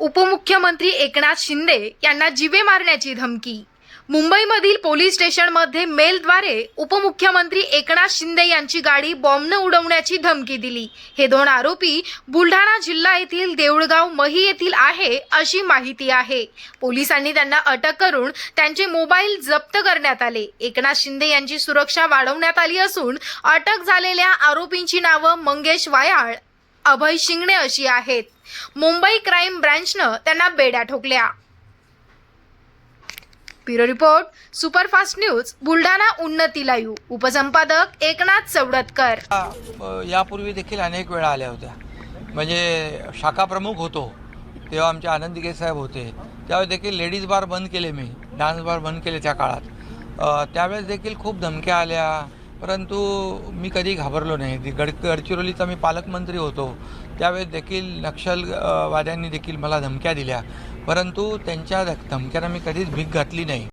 उपमुख्यमंत्री एकनाथ शिंदे यांना जिवे मारण्याची धमकी. मुंबईमधील पोलीस स्टेशनमध्ये मेलद्वारे उपमुख्यमंत्री एकनाथ शिंदे यांची गाडी बॉम्बनं उडवण्याची धमकी दिली. हे दोन आरोपी बुलढाणा जिल्हा येथील देऊळगाव मही येथील आहे अशी माहिती आहे. पोलिसांनी त्यांना अटक करून त्यांचे मोबाईल जप्त करण्यात आले. एकनाथ शिंदे यांची सुरक्षा वाढवण्यात आली असून अटक झालेल्या आरोपींची नावं मंगेश वायाळ अभय शिंगणे अशी आहेत. मुंबई क्राईम ब्रँचनं त्यांना बेड्या ठोकल्या. Bureau report superfast news Buldhana Unnati live उपसंपादक Eknath चौडतकर. यापूर्वी देखील अनेक वेळा आल्या होत्या. म्हणजे शाखा प्रमुख होतो तेव्हा आमचे आनंद साहेब होते. त्यावेळेस देखील लेडीज बार बंद केले मी डान्स बार बंद केले त्या काळात. त्यावेळेस देखील खूप धमक्या आल्या. परंतु मी कधी घाबरलो नाही. गड गडचिरोलीचा मी पालकमंत्री होतो. त्यावेळेस देखील नक्षलवाद्यांनी देखील मला धमक्या दिल्या. परंतु त्यांच्या धमक्यांना मी कधीच भीक घातली नाही.